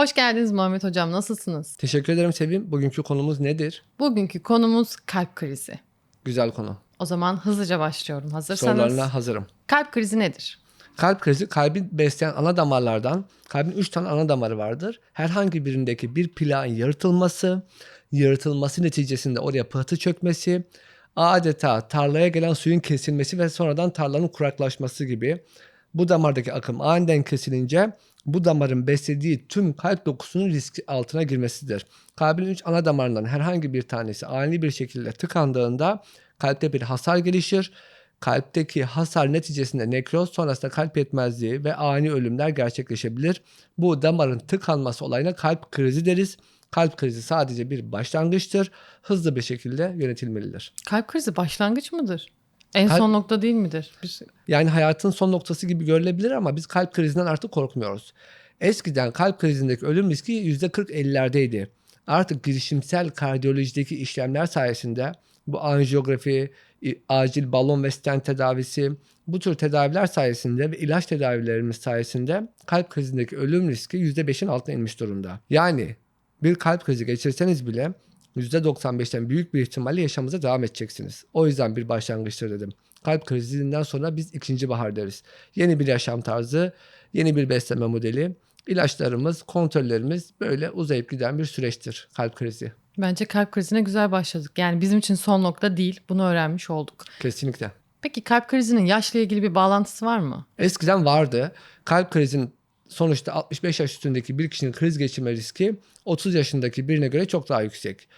Hoş geldiniz Muhammed Hocam. Nasılsınız? Teşekkür ederim Sevim. Bugünkü konumuz nedir? Bugünkü konumuz kalp krizi. Güzel konu. O zaman hızlıca başlıyorum. Hazırsanız. Sorularına hazırım. Kalp krizi nedir? Kalp krizi kalbin besleyen ana damarlardan, kalbin 3 tane ana damarı vardır. Herhangi birindeki bir plağın yaratılması, yaratılması neticesinde oraya pıhtı çökmesi, adeta tarlaya gelen suyun kesilmesi ve sonradan tarlanın kuraklaşması gibi bu damardaki akım aniden kesilince bu damarın beslediği tüm kalp dokusunun riski altına girmesidir. Kalbin 3 ana damarından herhangi bir tanesi ani bir şekilde tıkandığında kalpte bir hasar gelişir. Kalpteki hasar neticesinde nekroz sonrasında kalp yetmezliği ve ani ölümler gerçekleşebilir. Bu damarın tıkanması olayına kalp krizi deriz. Kalp krizi sadece bir başlangıçtır. Hızlı bir şekilde yönetilmelidir. Kalp krizi başlangıç mıdır? En Kalp- son nokta değil midir? Biz- Yani hayatın son noktası gibi görülebilir ama biz kalp krizinden artık korkmuyoruz. Eskiden kalp krizindeki ölüm riski %40-50'lerdeydi. Artık girişimsel kardiyolojideki işlemler sayesinde bu anjiyografi, acil balon ve stent tedavisi, bu tür tedaviler sayesinde ve ilaç tedavilerimiz sayesinde kalp krizindeki ölüm riski %5'in altına inmiş durumda. Yani bir kalp krizi geçirseniz bile %95'ten büyük bir ihtimalle yaşamınıza devam edeceksiniz. O yüzden bir başlangıçtır dedim. Kalp krizinden sonra biz ikinci bahar deriz. Yeni bir yaşam tarzı, yeni bir besleme modeli, ilaçlarımız, kontrollerimiz böyle uzayıp giden bir süreçtir kalp krizi. Bence kalp krizine güzel başladık. Yani bizim için son nokta değil. Bunu öğrenmiş olduk. Kesinlikle. Peki kalp krizinin yaşla ilgili bir bağlantısı var mı? Eskiden vardı. Kalp krizinin sonuçta 65 yaş üstündeki bir kişinin kriz geçirme riski 30 yaşındaki birine göre çok daha yüksek.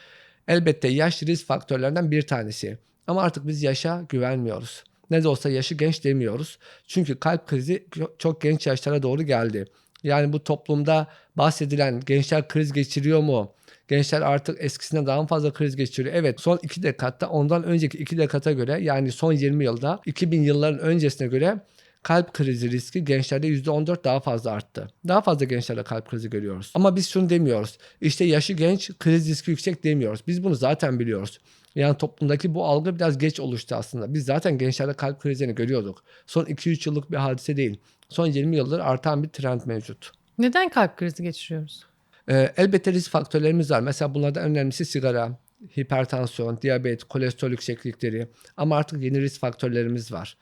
Elbette yaş risk faktörlerinden bir tanesi. Ama artık biz yaşa güvenmiyoruz. Ne de olsa yaşı genç demiyoruz. Çünkü kalp krizi çok genç yaşlara doğru geldi. Yani bu toplumda bahsedilen gençler kriz geçiriyor mu? Gençler artık eskisinden daha fazla kriz geçiriyor? Evet son iki dekatta ondan önceki iki dekata göre yani son 20 yılda 2000 yılların öncesine göre kalp krizi riski gençlerde %14 daha fazla arttı. Daha fazla gençlerde kalp krizi görüyoruz. Ama biz şunu demiyoruz. İşte yaşı genç, kriz riski yüksek demiyoruz. Biz bunu zaten biliyoruz. Yani toplumdaki bu algı biraz geç oluştu aslında. Biz zaten gençlerde kalp krizlerini görüyorduk. Son 2-3 yıllık bir hadise değil. Son 20 yıldır artan bir trend mevcut. Neden kalp krizi geçiriyoruz? Ee, elbette risk faktörlerimiz var. Mesela bunlardan en önemlisi sigara, hipertansiyon, diyabet, kolesterol yükseklikleri. Ama artık yeni risk faktörlerimiz var.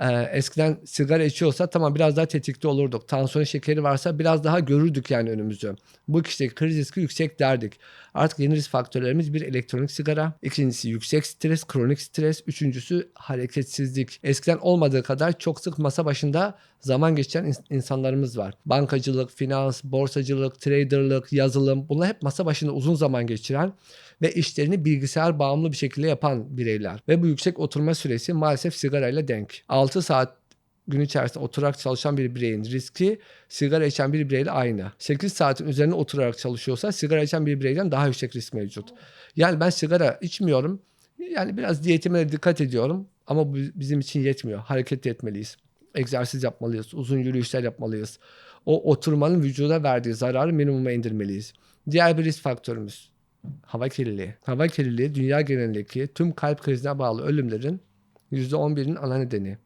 Ee, eskiden sigara içiyorsa tamam biraz daha tetikte olurduk. Tansiyon şekeri varsa biraz daha görürdük yani önümüzü. Bu kişideki kriz riski yüksek derdik. Artık yeni risk faktörlerimiz bir elektronik sigara. ikincisi yüksek stres, kronik stres. Üçüncüsü hareketsizlik. Eskiden olmadığı kadar çok sık masa başında zaman geçiren ins- insanlarımız var. Bankacılık, finans, borsacılık, traderlık, yazılım bunlar hep masa başında uzun zaman geçiren ve işlerini bilgisayar bağımlı bir şekilde yapan bireyler. Ve bu yüksek oturma süresi maalesef sigarayla denk. 6 saat gün içerisinde oturarak çalışan bir bireyin riski sigara içen bir bireyle aynı. 8 saatin üzerine oturarak çalışıyorsa sigara içen bir bireyden daha yüksek risk mevcut. Yani ben sigara içmiyorum. Yani biraz diyetime dikkat ediyorum. Ama bu bizim için yetmiyor. Hareket etmeliyiz. Egzersiz yapmalıyız. Uzun yürüyüşler yapmalıyız. O oturmanın vücuda verdiği zararı minimuma indirmeliyiz. Diğer bir risk faktörümüz hava kirliliği. Hava kirliliği dünya genelindeki tüm kalp krizine bağlı ölümlerin %11'inin ana nedeni.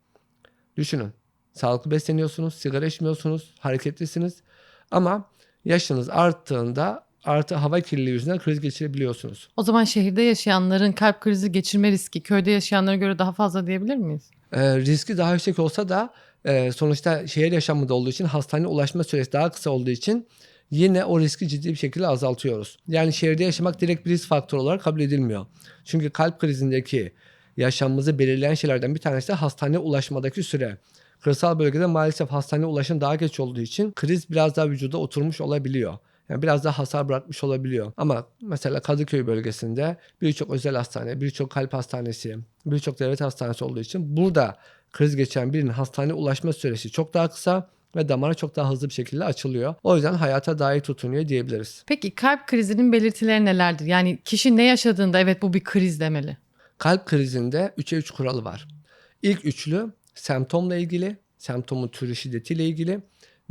Düşünün. Sağlıklı besleniyorsunuz, sigara içmiyorsunuz, hareketlisiniz. Ama yaşınız arttığında artı hava kirliliği yüzünden kriz geçirebiliyorsunuz. O zaman şehirde yaşayanların kalp krizi geçirme riski köyde yaşayanlara göre daha fazla diyebilir miyiz? Ee, riski daha yüksek olsa da e, sonuçta şehir yaşamında olduğu için hastaneye ulaşma süresi daha kısa olduğu için yine o riski ciddi bir şekilde azaltıyoruz. Yani şehirde yaşamak direkt bir risk faktörü olarak kabul edilmiyor. Çünkü kalp krizindeki yaşamımızı belirleyen şeylerden bir tanesi de hastaneye ulaşmadaki süre. Kırsal bölgede maalesef hastaneye ulaşım daha geç olduğu için kriz biraz daha vücuda oturmuş olabiliyor. Yani biraz daha hasar bırakmış olabiliyor. Ama mesela Kadıköy bölgesinde birçok özel hastane, birçok kalp hastanesi, birçok devlet hastanesi olduğu için burada kriz geçen birinin hastaneye ulaşma süresi çok daha kısa ve damarı çok daha hızlı bir şekilde açılıyor. O yüzden hayata iyi tutunuyor diyebiliriz. Peki kalp krizinin belirtileri nelerdir? Yani kişi ne yaşadığında evet bu bir kriz demeli. Kalp krizinde 3'e 3 kuralı var. İlk üçlü semptomla ilgili, semptomun türü şiddetiyle ilgili.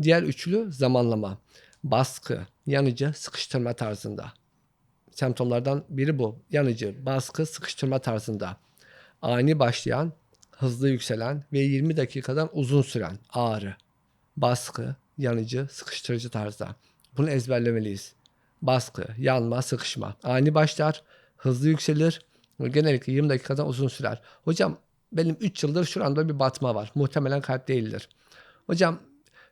Diğer üçlü zamanlama, baskı, yanıcı, sıkıştırma tarzında. Semptomlardan biri bu. Yanıcı, baskı, sıkıştırma tarzında. Ani başlayan, hızlı yükselen ve 20 dakikadan uzun süren ağrı, baskı, yanıcı, sıkıştırıcı tarzda. Bunu ezberlemeliyiz. Baskı, yanma, sıkışma. Ani başlar, hızlı yükselir. Genellikle 20 dakikadan uzun sürer. Hocam benim 3 yıldır şuramda bir batma var. Muhtemelen kalp değildir. Hocam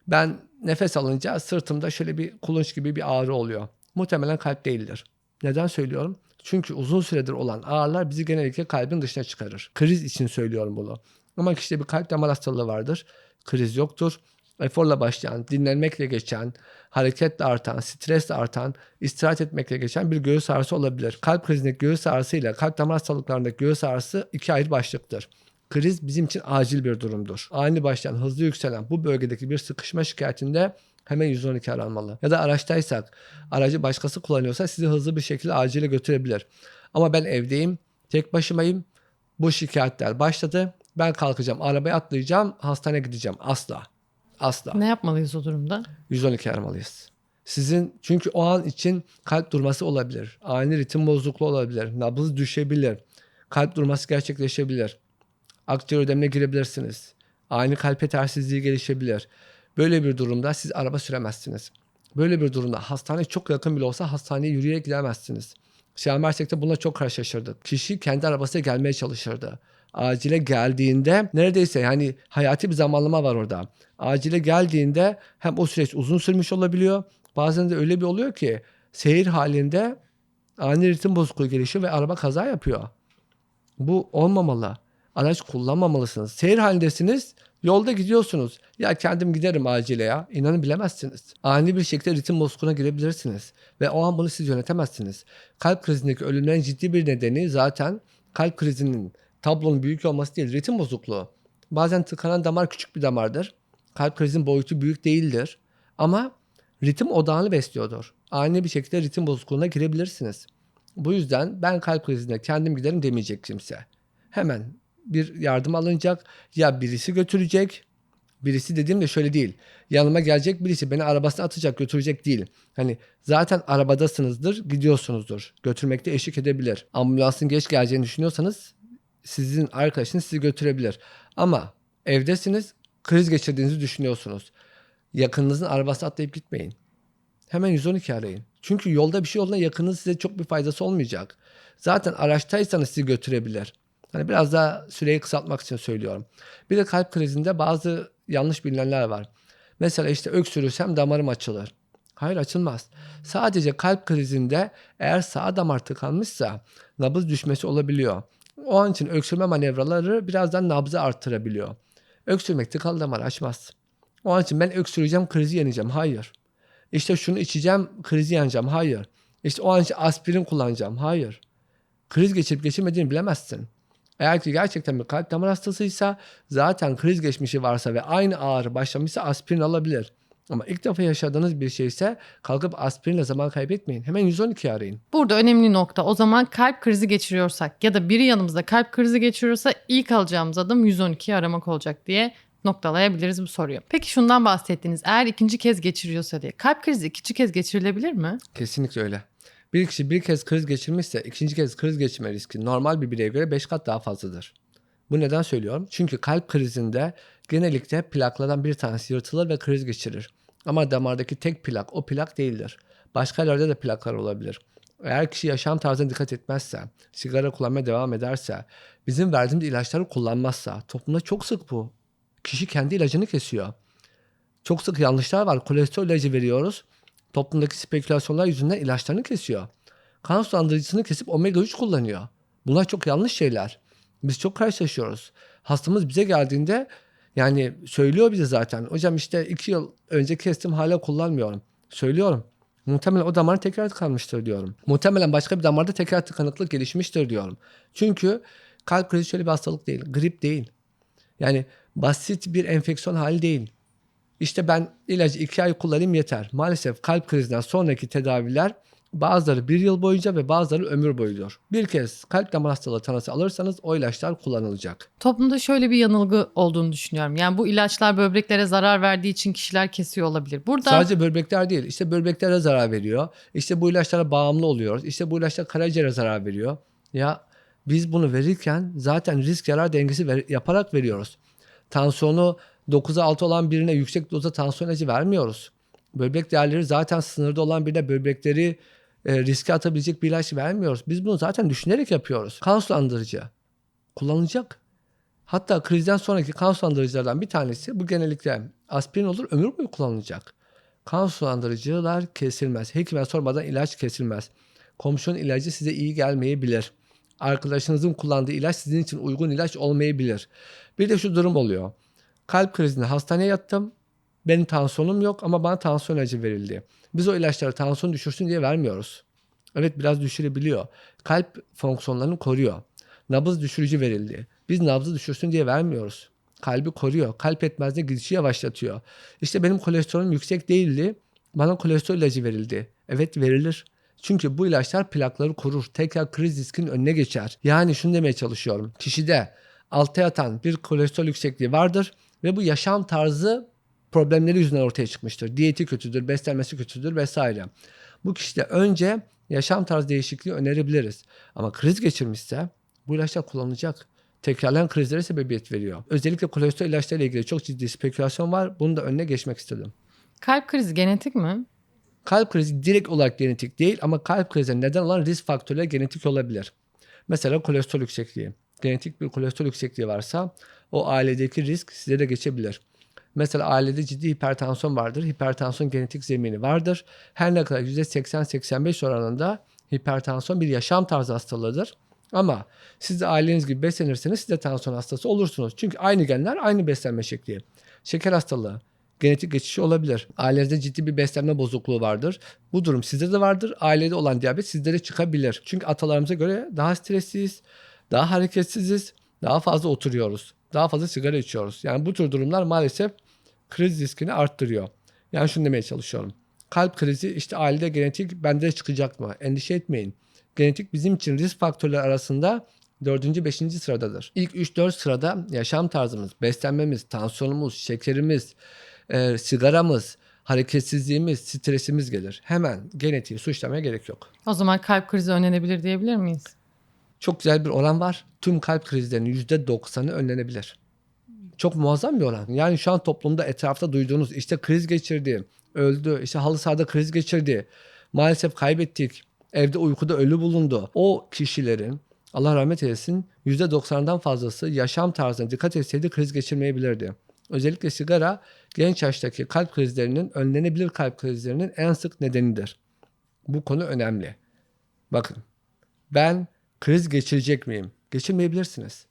ben nefes alınca sırtımda şöyle bir kulunç gibi bir ağrı oluyor. Muhtemelen kalp değildir. Neden söylüyorum? Çünkü uzun süredir olan ağrılar bizi genellikle kalbin dışına çıkarır. Kriz için söylüyorum bunu. Ama kişide bir kalp damar hastalığı vardır. Kriz yoktur. Eforla başlayan, dinlenmekle geçen, hareketle artan, stresle artan, istirahat etmekle geçen bir göğüs ağrısı olabilir. Kalp krizindeki göğüs ağrısı ile kalp damar hastalıklarındaki göğüs ağrısı iki ayrı başlıktır. Kriz bizim için acil bir durumdur. Ani başlayan, hızlı yükselen bu bölgedeki bir sıkışma şikayetinde hemen 112 aranmalı. Ya da araçtaysak, aracı başkası kullanıyorsa sizi hızlı bir şekilde acile götürebilir. Ama ben evdeyim, tek başımayım, bu şikayetler başladı. Ben kalkacağım, arabaya atlayacağım, hastaneye gideceğim. Asla. Asla. Ne yapmalıyız o durumda? 112 aramalıyız. Sizin çünkü o an için kalp durması olabilir. Ani ritim bozukluğu olabilir. Nabız düşebilir. Kalp durması gerçekleşebilir. Akciğer ödemine girebilirsiniz. Ani kalp yetersizliği gelişebilir. Böyle bir durumda siz araba süremezsiniz. Böyle bir durumda hastane çok yakın bile olsa hastaneye yürüyerek gidemezsiniz. Şahane Ersek'te bununla çok karşılaşırdık. Kişi kendi arabasıyla gelmeye çalışırdı. Acile geldiğinde neredeyse yani hayati bir zamanlama var orada. Acile geldiğinde hem o süreç uzun sürmüş olabiliyor. Bazen de öyle bir oluyor ki seyir halinde ani ritim bozukluğu gelişiyor ve araba kaza yapıyor. Bu olmamalı. Araç kullanmamalısınız. Seyir halindesiniz. Yolda gidiyorsunuz. Ya kendim giderim acile ya. İnanın bilemezsiniz. Ani bir şekilde ritim bozukluğuna girebilirsiniz. Ve o an bunu siz yönetemezsiniz. Kalp krizindeki ölümlerin ciddi bir nedeni zaten kalp krizinin tablonun büyük olması değil. Ritim bozukluğu. Bazen tıkanan damar küçük bir damardır. Kalp krizinin boyutu büyük değildir. Ama ritim odağını besliyordur. Ani bir şekilde ritim bozukluğuna girebilirsiniz. Bu yüzden ben kalp krizine kendim giderim demeyecek kimse. Hemen bir yardım alınacak. Ya birisi götürecek. Birisi dediğim de şöyle değil. Yanıma gelecek birisi beni arabasına atacak götürecek değil. Hani zaten arabadasınızdır gidiyorsunuzdur. Götürmekte eşlik edebilir. Ambulansın geç geleceğini düşünüyorsanız sizin arkadaşınız sizi götürebilir. Ama evdesiniz kriz geçirdiğinizi düşünüyorsunuz. Yakınınızın arabasına atlayıp gitmeyin. Hemen 112 arayın. Çünkü yolda bir şey olduğunda yakınınız size çok bir faydası olmayacak. Zaten araçtaysanız sizi götürebilir. Hani biraz daha süreyi kısaltmak için söylüyorum. Bir de kalp krizinde bazı yanlış bilinenler var. Mesela işte öksürürsem damarım açılır. Hayır açılmaz. Sadece kalp krizinde eğer sağ damar tıkanmışsa nabız düşmesi olabiliyor. O an için öksürme manevraları birazdan nabzı arttırabiliyor. Öksürmek tıkalı damar açmaz. O an için ben öksüreceğim krizi yeneceğim. Hayır. İşte şunu içeceğim krizi yeneceğim. Hayır. İşte o an için aspirin kullanacağım. Hayır. Kriz geçirip geçirmediğini bilemezsin. Eğer ki gerçekten bir kalp damar hastasıysa zaten kriz geçmişi varsa ve aynı ağrı başlamışsa aspirin alabilir. Ama ilk defa yaşadığınız bir şeyse kalkıp aspirinle zaman kaybetmeyin. Hemen 112 arayın. Burada önemli nokta o zaman kalp krizi geçiriyorsak ya da biri yanımızda kalp krizi geçiriyorsa ilk alacağımız adım 112'yi aramak olacak diye noktalayabiliriz bu soruyu. Peki şundan bahsettiniz. Eğer ikinci kez geçiriyorsa diye. Kalp krizi ikinci kez geçirilebilir mi? Kesinlikle öyle. Bir kişi bir kez kriz geçirmişse ikinci kez kriz geçirme riski normal bir bireye göre 5 kat daha fazladır. Bu neden söylüyorum? Çünkü kalp krizinde genellikle plaklardan bir tanesi yırtılır ve kriz geçirir. Ama damardaki tek plak o plak değildir. Başka yerlerde de plaklar olabilir. Eğer kişi yaşam tarzına dikkat etmezse, sigara kullanmaya devam ederse, bizim verdiğimiz ilaçları kullanmazsa, toplumda çok sık bu. Kişi kendi ilacını kesiyor. Çok sık yanlışlar var. Kolesterol ilacı veriyoruz. Toplumdaki spekülasyonlar yüzünden ilaçlarını kesiyor. Kan sulandırıcısını kesip omega 3 kullanıyor. Bunlar çok yanlış şeyler. Biz çok karşılaşıyoruz. Hastamız bize geldiğinde yani söylüyor bize zaten. Hocam işte iki yıl önce kestim hala kullanmıyorum. Söylüyorum. Muhtemelen o damar tekrar tıkanmıştır diyorum. Muhtemelen başka bir damarda tekrar tıkanıklık gelişmiştir diyorum. Çünkü kalp krizi şöyle bir hastalık değil. Grip değil. Yani basit bir enfeksiyon hali değil. İşte ben ilacı iki ay kullanayım yeter. Maalesef kalp krizinden sonraki tedaviler bazıları bir yıl boyunca ve bazıları ömür boyudur. Bir kez kalp damar hastalığı tanısı alırsanız o ilaçlar kullanılacak. Toplumda şöyle bir yanılgı olduğunu düşünüyorum. Yani bu ilaçlar böbreklere zarar verdiği için kişiler kesiyor olabilir. Burada Sadece böbrekler değil. İşte böbreklere zarar veriyor. İşte bu ilaçlara bağımlı oluyoruz. İşte bu ilaçlar karaciğere zarar veriyor. Ya biz bunu verirken zaten risk yarar dengesi ver- yaparak veriyoruz. Tansiyonu 9'a 6 olan birine yüksek dozda tansiyon ilacı vermiyoruz. Böbrek değerleri zaten sınırda olan birine böbrekleri e, riske atabilecek bir ilaç vermiyoruz. Biz bunu zaten düşünerek yapıyoruz. Kan sulandırıcı kullanılacak. Hatta krizden sonraki kan sulandırıcılardan bir tanesi bu genellikle aspirin olur ömür boyu kullanılacak. Kan sulandırıcılar kesilmez. Hekime sormadan ilaç kesilmez. Komşunun ilacı size iyi gelmeyebilir. Arkadaşınızın kullandığı ilaç sizin için uygun ilaç olmayabilir. Bir de şu durum oluyor. Kalp krizinde hastaneye yattım. Benim tansiyonum yok ama bana tansiyon ilacı verildi. Biz o ilaçları tansiyon düşürsün diye vermiyoruz. Evet biraz düşürebiliyor. Kalp fonksiyonlarını koruyor. Nabız düşürücü verildi. Biz nabzı düşürsün diye vermiyoruz. Kalbi koruyor. Kalp etmezde gidişi yavaşlatıyor. İşte benim kolesterolüm yüksek değildi. Bana kolesterol ilacı verildi. Evet verilir. Çünkü bu ilaçlar plakları korur. Tekrar kriz riskinin önüne geçer. Yani şunu demeye çalışıyorum. Kişide altta yatan bir kolesterol yüksekliği vardır ve bu yaşam tarzı problemleri yüzünden ortaya çıkmıştır. Diyeti kötüdür, beslenmesi kötüdür vesaire. Bu kişide önce yaşam tarzı değişikliği önerebiliriz. Ama kriz geçirmişse bu ilaçlar kullanılacak. Tekrarlayan krizlere sebebiyet veriyor. Özellikle kolesterol ilaçlarıyla ilgili çok ciddi spekülasyon var. Bunu da önüne geçmek istedim. Kalp krizi genetik mi? Kalp krizi direkt olarak genetik değil ama kalp krizine neden olan risk faktörleri genetik olabilir. Mesela kolesterol yüksekliği. Genetik bir kolesterol yüksekliği varsa o ailedeki risk size de geçebilir. Mesela ailede ciddi hipertansiyon vardır. Hipertansiyon genetik zemini vardır. Her ne kadar %80-85 oranında hipertansiyon bir yaşam tarzı hastalığıdır. Ama siz de aileniz gibi beslenirseniz siz de tansiyon hastası olursunuz. Çünkü aynı genler aynı beslenme şekli. Şeker hastalığı, genetik geçişi olabilir. Ailenizde ciddi bir beslenme bozukluğu vardır. Bu durum sizde de vardır. Ailede olan diyabet sizde de çıkabilir. Çünkü atalarımıza göre daha stresliyiz, daha hareketsiziz, daha fazla oturuyoruz, daha fazla sigara içiyoruz. Yani bu tür durumlar maalesef kriz riskini arttırıyor. Yani şunu demeye çalışıyorum. Kalp krizi işte ailede genetik bende de çıkacak mı? Endişe etmeyin. Genetik bizim için risk faktörleri arasında 4. 5. sıradadır. İlk 3-4 sırada yaşam tarzımız, beslenmemiz, tansiyonumuz, şekerimiz, e, sigaramız, hareketsizliğimiz, stresimiz gelir. Hemen genetiği suçlamaya gerek yok. O zaman kalp krizi önlenebilir diyebilir miyiz? Çok güzel bir oran var. Tüm kalp krizlerinin %90'ı önlenebilir. Çok muazzam bir oran. Yani şu an toplumda etrafta duyduğunuz işte kriz geçirdi, öldü, işte halı sahada kriz geçirdi, maalesef kaybettik, evde uykuda ölü bulundu. O kişilerin Allah rahmet eylesin %90'dan fazlası yaşam tarzına dikkat etseydi kriz geçirmeyebilirdi. Özellikle sigara genç yaştaki kalp krizlerinin önlenebilir kalp krizlerinin en sık nedenidir. Bu konu önemli. Bakın ben kriz geçirecek miyim? Geçirmeyebilirsiniz.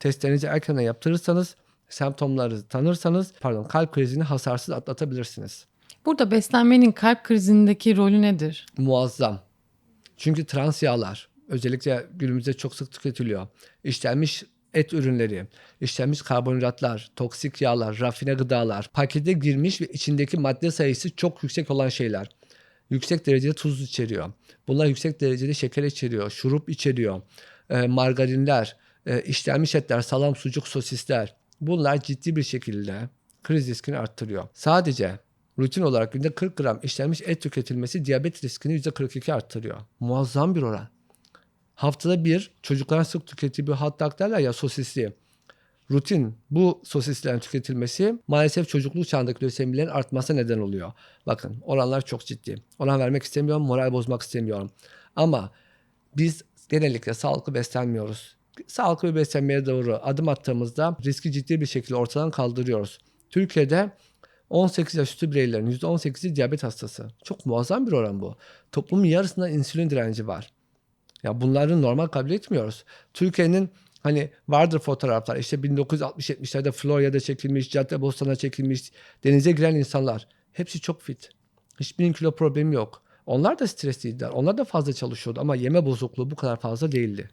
Testlerinizi erkenden yaptırırsanız, semptomları tanırsanız, pardon kalp krizini hasarsız atlatabilirsiniz. Burada beslenmenin kalp krizindeki rolü nedir? Muazzam. Çünkü trans yağlar özellikle günümüzde çok sık tüketiliyor. İşlenmiş et ürünleri, işlenmiş karbonhidratlar, toksik yağlar, rafine gıdalar, pakete girmiş ve içindeki madde sayısı çok yüksek olan şeyler. Yüksek derecede tuz içeriyor. Bunlar yüksek derecede şeker içeriyor, şurup içeriyor, e, margarinler, e, işlenmiş etler, salam, sucuk, sosisler. Bunlar ciddi bir şekilde kriz riskini arttırıyor. Sadece rutin olarak günde 40 gram işlenmiş et tüketilmesi diyabet riskini %42 arttırıyor. Muazzam bir oran. Haftada bir çocukların sık tükettiği bir hot dog derler ya sosisli. Rutin bu sosislerin tüketilmesi maalesef çocukluk çağındaki lösemilerin artmasına neden oluyor. Bakın oranlar çok ciddi. Oran vermek istemiyorum, moral bozmak istemiyorum. Ama biz genellikle sağlıklı beslenmiyoruz. Sağlıklı bir beslenmeye doğru adım attığımızda riski ciddi bir şekilde ortadan kaldırıyoruz. Türkiye'de 18 yaş üstü bireylerin %18'i diyabet hastası. Çok muazzam bir oran bu. Toplumun yarısında insülin direnci var. Ya bunları normal kabul etmiyoruz. Türkiye'nin hani vardır fotoğraflar işte 1960-70'lerde Florya'da çekilmiş, Caddebostan'a çekilmiş, denize giren insanlar. Hepsi çok fit. Hiçbirinin kilo problemi yok. Onlar da stresliydiler. Onlar da fazla çalışıyordu ama yeme bozukluğu bu kadar fazla değildi.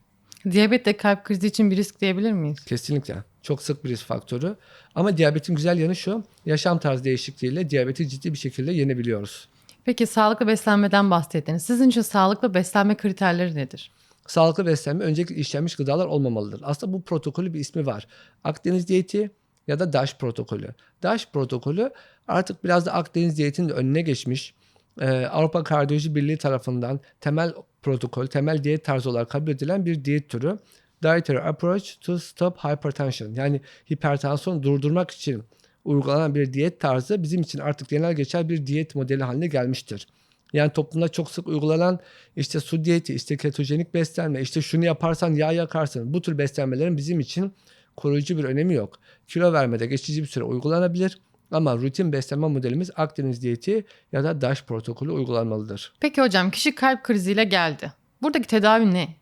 Diyabet de kalp krizi için bir risk diyebilir miyiz? Kesinlikle. Çok sık bir risk faktörü. Ama diyabetin güzel yanı şu. Yaşam tarzı değişikliğiyle diyabeti ciddi bir şekilde yenebiliyoruz. Peki sağlıklı beslenmeden bahsettiniz. Sizin için sağlıklı beslenme kriterleri nedir? Sağlıklı beslenme öncelikle işlenmiş gıdalar olmamalıdır. Aslında bu protokolü bir ismi var. Akdeniz diyeti ya da DAŞ protokolü. DAŞ protokolü artık biraz da Akdeniz diyetinin önüne geçmiş. Ee, Avrupa Kardiyoloji Birliği tarafından temel protokol, temel diyet tarzı olarak kabul edilen bir diyet türü. Dietary Approach to Stop Hypertension yani hipertansiyonu durdurmak için uygulanan bir diyet tarzı bizim için artık genel geçer bir diyet modeli haline gelmiştir. Yani toplumda çok sık uygulanan işte su diyeti, işte ketojenik beslenme, işte şunu yaparsan yağ yakarsın. Bu tür beslenmelerin bizim için koruyucu bir önemi yok. Kilo vermede geçici bir süre uygulanabilir ama rutin beslenme modelimiz Akdeniz diyeti ya da DASH protokolü uygulanmalıdır. Peki hocam kişi kalp kriziyle geldi. Buradaki tedavi ne?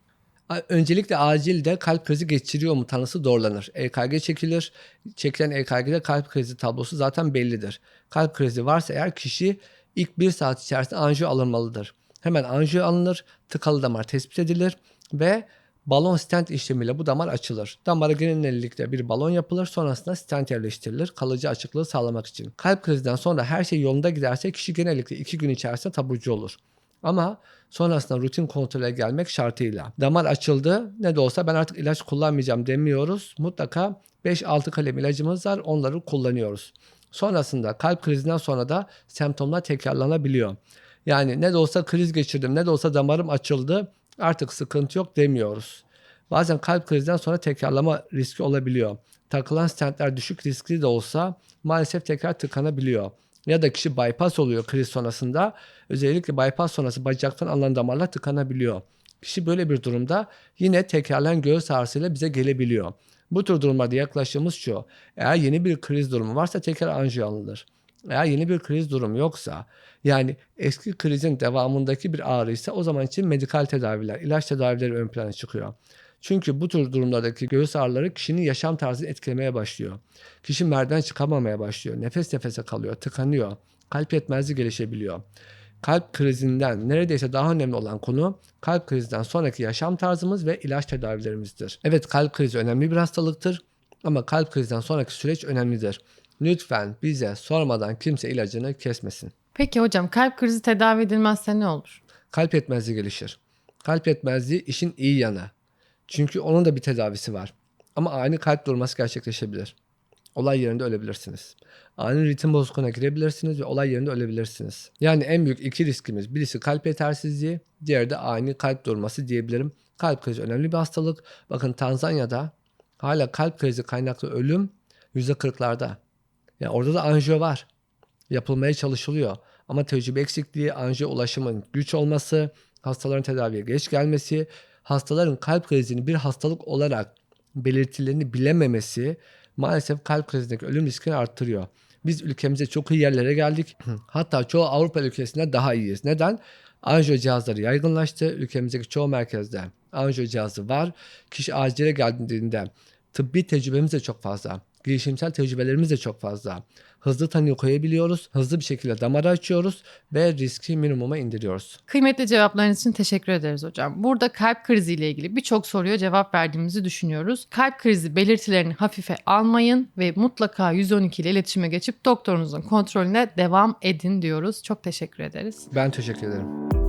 Öncelikle acilde kalp krizi geçiriyor mu tanısı doğrulanır. EKG çekilir. Çekilen EKG'de kalp krizi tablosu zaten bellidir. Kalp krizi varsa eğer kişi ilk bir saat içerisinde anjiyo alınmalıdır. Hemen anjiyo alınır, tıkalı damar tespit edilir ve balon stent işlemiyle bu damar açılır. Damara genellikle bir balon yapılır sonrasında stent yerleştirilir kalıcı açıklığı sağlamak için. Kalp krizinden sonra her şey yolunda giderse kişi genellikle 2 gün içerisinde taburcu olur. Ama sonrasında rutin kontrole gelmek şartıyla. Damar açıldı ne de olsa ben artık ilaç kullanmayacağım demiyoruz. Mutlaka 5-6 kalem ilacımız var onları kullanıyoruz. Sonrasında kalp krizinden sonra da semptomlar tekrarlanabiliyor. Yani ne de olsa kriz geçirdim ne de olsa damarım açıldı artık sıkıntı yok demiyoruz. Bazen kalp krizinden sonra tekrarlama riski olabiliyor. Takılan stentler düşük riskli de olsa maalesef tekrar tıkanabiliyor. Ya da kişi bypass oluyor kriz sonrasında. Özellikle bypass sonrası bacaktan alınan damarlar tıkanabiliyor. Kişi böyle bir durumda yine tekrarlayan göğüs ağrısıyla bize gelebiliyor. Bu tür durumlarda yaklaşımımız şu. Eğer yeni bir kriz durumu varsa tekrar anjiyo alınır. Eğer yeni bir kriz durumu yoksa yani eski krizin devamındaki bir ağrıysa o zaman için medikal tedaviler, ilaç tedavileri ön plana çıkıyor. Çünkü bu tür durumlardaki göğüs ağrıları kişinin yaşam tarzını etkilemeye başlıyor. Kişi merdiven çıkamamaya başlıyor. Nefes nefese kalıyor, tıkanıyor. Kalp yetmezliği gelişebiliyor. Kalp krizinden neredeyse daha önemli olan konu kalp krizinden sonraki yaşam tarzımız ve ilaç tedavilerimizdir. Evet kalp krizi önemli bir hastalıktır ama kalp krizinden sonraki süreç önemlidir. Lütfen bize sormadan kimse ilacını kesmesin. Peki hocam kalp krizi tedavi edilmezse ne olur? Kalp yetmezliği gelişir. Kalp yetmezliği işin iyi yanı. Çünkü onun da bir tedavisi var. Ama ani kalp durması gerçekleşebilir. Olay yerinde ölebilirsiniz. Ani ritim bozukluğuna girebilirsiniz ve olay yerinde ölebilirsiniz. Yani en büyük iki riskimiz birisi kalp yetersizliği, diğeri de ani kalp durması diyebilirim. Kalp krizi önemli bir hastalık. Bakın Tanzanya'da hala kalp krizi kaynaklı ölüm %40'larda. Yani orada da anjiyo var. Yapılmaya çalışılıyor. Ama tecrübe eksikliği, anjiyo ulaşımın güç olması, hastaların tedaviye geç gelmesi, hastaların kalp krizini bir hastalık olarak belirtilerini bilememesi maalesef kalp krizindeki ölüm riskini arttırıyor. Biz ülkemize çok iyi yerlere geldik. Hatta çoğu Avrupa ülkesinde daha iyiyiz. Neden? Anjiyo cihazları yaygınlaştı. Ülkemizdeki çoğu merkezde anjiyo cihazı var. Kişi acile geldiğinde tıbbi tecrübemiz de çok fazla. Girişimsel tecrübelerimiz de çok fazla. Hızlı tanı koyabiliyoruz. Hızlı bir şekilde damarı açıyoruz ve riski minimuma indiriyoruz. Kıymetli cevaplarınız için teşekkür ederiz hocam. Burada kalp kriziyle ilgili birçok soruya cevap verdiğimizi düşünüyoruz. Kalp krizi belirtilerini hafife almayın ve mutlaka 112 ile iletişime geçip doktorunuzun kontrolüne devam edin diyoruz. Çok teşekkür ederiz. Ben teşekkür ederim.